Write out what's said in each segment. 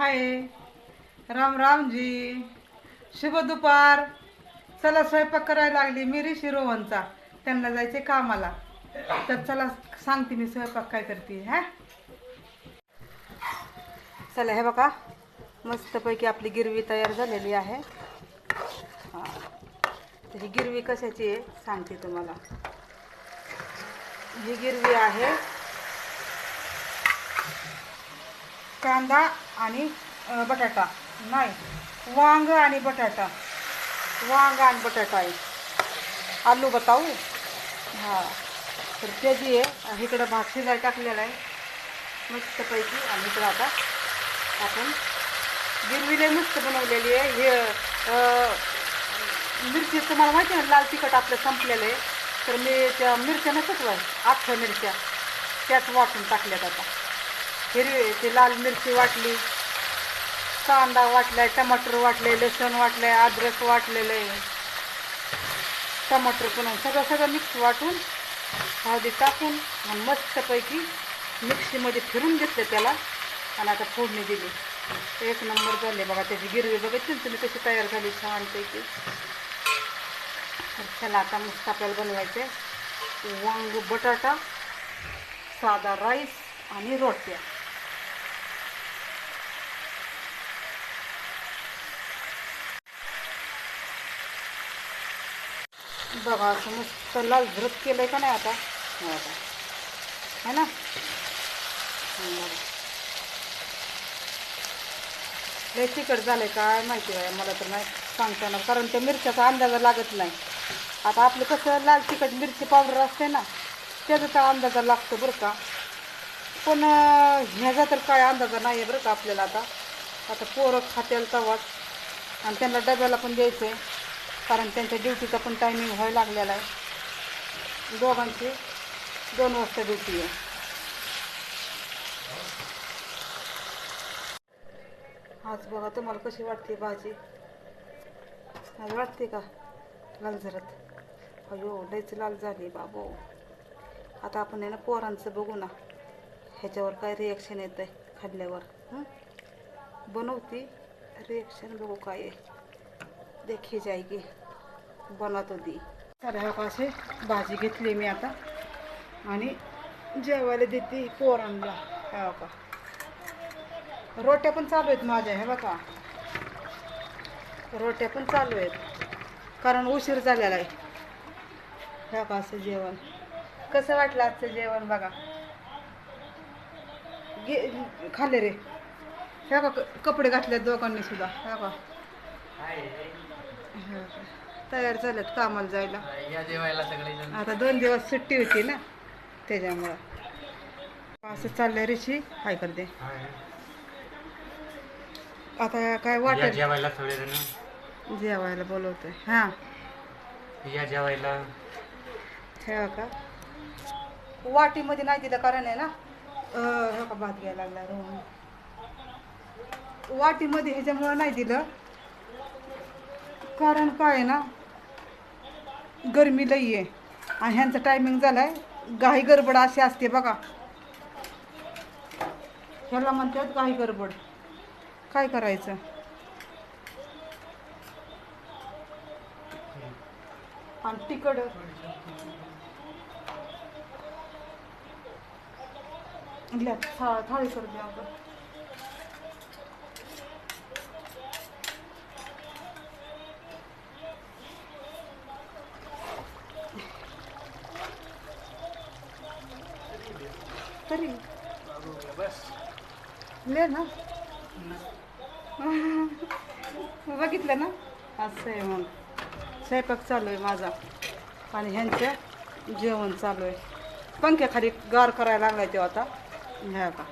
हाय. राम रामजी. शुभ दुपार. चला स्वयंपाक करायला लागली मी ऋषी रोहनचा. त्यांना जायचे कामाला. तर चला सांगते मी स्वयंपाक काय करते हा? चला हे बघा. मस्तपैकी आपली गिरवी तयार झालेली आहे. हा. तर ही गिरवी कशाची आहे? सांगते तुम्हाला. ही गिरवी आहे कांदा आणि बटाटा. नाही वांग आणि बटाटा. वांग आणि बटाटा आहे. आलू बताऊ? हां. तर त्याची आहे इकडं भात शिजाय टाकलेला आहे. मस्तपैकी. आणि इकडं आता आपण गिरविले मस्त बनवलेली आहे. हे मिरची तुम्हाला माहिती आहे ना लाल तिखट आपलं संपलेलं आहे. तर मी त्या मिरच्या नसत वाय आठव्या मिरच्या. त्याच वाटून टाकल्यात आता. हिरवी ते लाल मिरची वाटली. कांदा वाटलाय टमाटर वाटले लसूण वाटलंय अद्रक वाटलेलं आहे. टमाटर पण सगळं सगळं मिक्स वाटून हळदी टाकून आणि मस्तपैकी मिक्सीमध्ये फिरून घेतलं त्याला आणि आता फोडणी दिली. एक नंबर झाले बघा त्याची गिरवी बघितली ना तुम्ही कशी तयार झाली छानपैकी. चला आता मस्त आपल्याला बनवायचे वांग बटाटा साधा राईस आणि रोट्या. बघा असं मस्त लाल केलं आहे का नाही आता? हे बघा. है ना? हं, बघा. लय तिखट काय माहिती आहे मला तर नाही सांगता ना कारण त्या मिरच्याचा अंदाजा लागत नाही. आता आपलं कसं लाल तिखट मिरची पावडर असते ना त्याचा तर अंदाजा लागतो बरं का. पण ह्याचा तर काय अंदाजा नाही आहे बरं का आपल्याला आता. आता पोरं खात्याला तवाच. आणि त्यांना डब्याला पण द्यायचं आहे कारण त्यांच्या ड्युटीचा पण टायमिंग व्हायला लागलेला आहे. दोघांची दोन वाजता ड्युटी आहे. आज बघा तुम्हाला कशी वाटते भाजी? आज वाटते का? लाल झरत. अयो लयच लाल झाली बाबो. आता आपण आहे ना पोरांचं बघू ना. ह्याच्यावर काय रिॲक्शन येतं आहे खाल्ल्यावर बनवती रिॲक्शन बघू काय आहे. देखी जायगी. बनवत होती. तर ह्या असे भाजी घेतली मी आता. आणि जेवायला देते पोरांना. ह्या का रोट्या पण चालू आहेत माझ्या हे बघा. रोट्या पण चालू आहेत. कारण उशीर झालेला आहे. ह्या का असं जेवण. कसं वाटलं आजचं जेवण बघा? गे खाल्ले रे. ह्या का कपडे घातले दोघांनी सुद्धा. ह्या का ह्या का. तयार झालेत कामाला जायला. या जेवायला आता दोन दिवस सुट्टी होती ना त्याच्यामुळं. असं चाललंय ऋषी. काय करते आता काय या वाटेल जेवायला सगळेजण? जेवायला बोलवतोय. हां. या जेवायला. हे का? वाटीमध्ये नाही दिलं कारण आहे ना? अं, हे का भात घ्यायला लागला रोहन वाटीमध्ये ह्याच्यामुळं नाही दिलं. कारण काय आहे ना? गरमी लई आहे. आणि ह्यांचं टायमिंग झालं आहे घाई गडबड अशी असते बघा. ह्याला म्हणतात घाई गडबड. काय करायचं? आणि तिकड? था- थाळी करू द्या ले ना. बघितलं ना? असं आहे मग स्वयंपाक चालू आहे माझा. आणि ह्यांचं जेवण चालू आहे. पंख्याखाली गार करायला लागलाय तो आता. ह्या का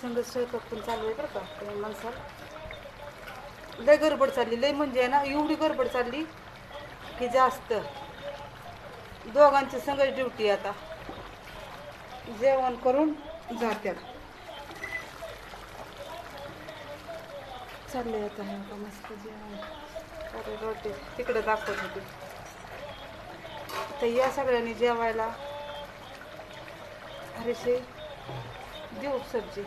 संगत स्वयंपाक पण चालू आहे बरं का त्या माणसाला लय गडबड चालली. लय म्हणजे ना एवढी गडबड चालली की जास्त. दोघांची संगच ड्युटी आता. जेवण करून जात्यात. चालले आता हे मस्त जेवण. अरे रोटी. तिकडे दाखवत होती. तर या सगळ्यांनी जेवायला. भारीशे देऊ सब्जी.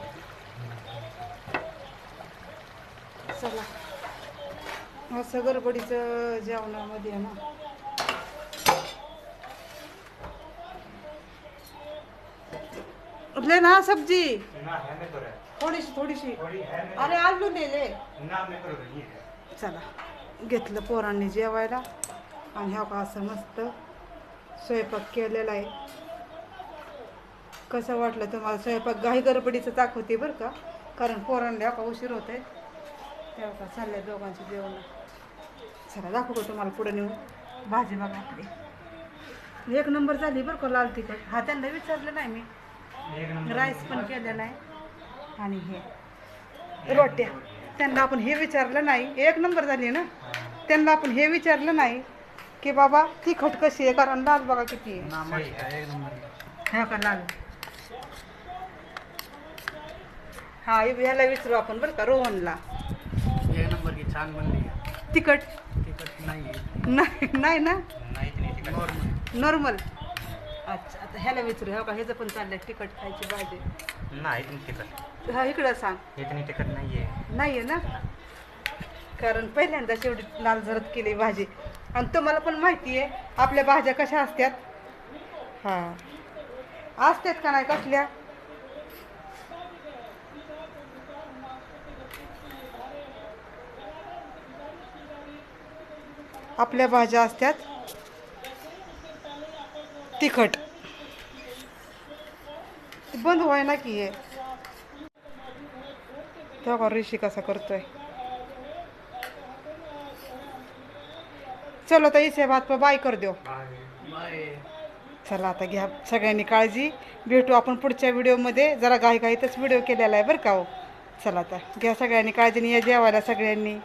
चला. असं गडबडीचं जेवणामध्ये आहे ना. ले ना सब्जी? ना है तो रहा थोडीशी थोडीशी. थोड़ी है अरे आलू ले ले ना मैं करो रही है। चला घेतलं पोरांनी जेवायला. आणि हा का असं मस्त स्वयंपाक केलेला आहे. कसं वाटलं तुम्हाला स्वयंपाक? घाई गडबडीचं दाखवते बरं का? कारण पोरांना का उशीर होत आहे तेव्हा का चाललंय दोघांचे जेवण. चला दाखवू का तुम्हाला पुढे नेऊन. भाजी बघा आपली. एक नंबर झाली बरं का लाल तिखट. हा त्यांना विचारलं नाही मी. राईस पण केलेला आहे. आणि हे रोट्या. त्यांना आपण हे विचारलं नाही. एक नंबर झाली ना? त्यांना आपण हे विचारलं नाही की बाबा तिखट कशी आहे? कारण लाल बघा किती आहे. है का लाल? हा ह्याला विचारू आपण बरं का रोहनला. एक नंबर की छान बनली. तिखट? तिखट नाही नाही नाही ना नॉर्मल. अच्छा आता ह्याला विचारू ह्या का? ह्याचं पण चाललंय तिखट खायची भाजी. नाही इतनी तिखट. हा इकडं सांग. इतनी तिखट नाही आहे नाही आहे ना? कारण पहिल्यांदा शेवटी लाल जरत केली भाजी. आणि तुम्हाला पण माहिती आहे आपल्या भाज्या कशा असतात हां. असतात का नाही कसल्या? आपल्या भाज्या असतात तिखट. बंद व्हाय ना की हे. तेव्हा ऋषी कसा करतोय? चलो तर इसे बात बाय कर देऊ. चला आता घ्या सगळ्यांनी काळजी. भेटू आपण पुढच्या व्हिडिओमध्ये. जरा घाई घाईतच व्हिडिओ केलेला आहे बरं का हो? चला आता घ्या सगळ्यांनी काळजी या जेवायला सगळ्यांनी.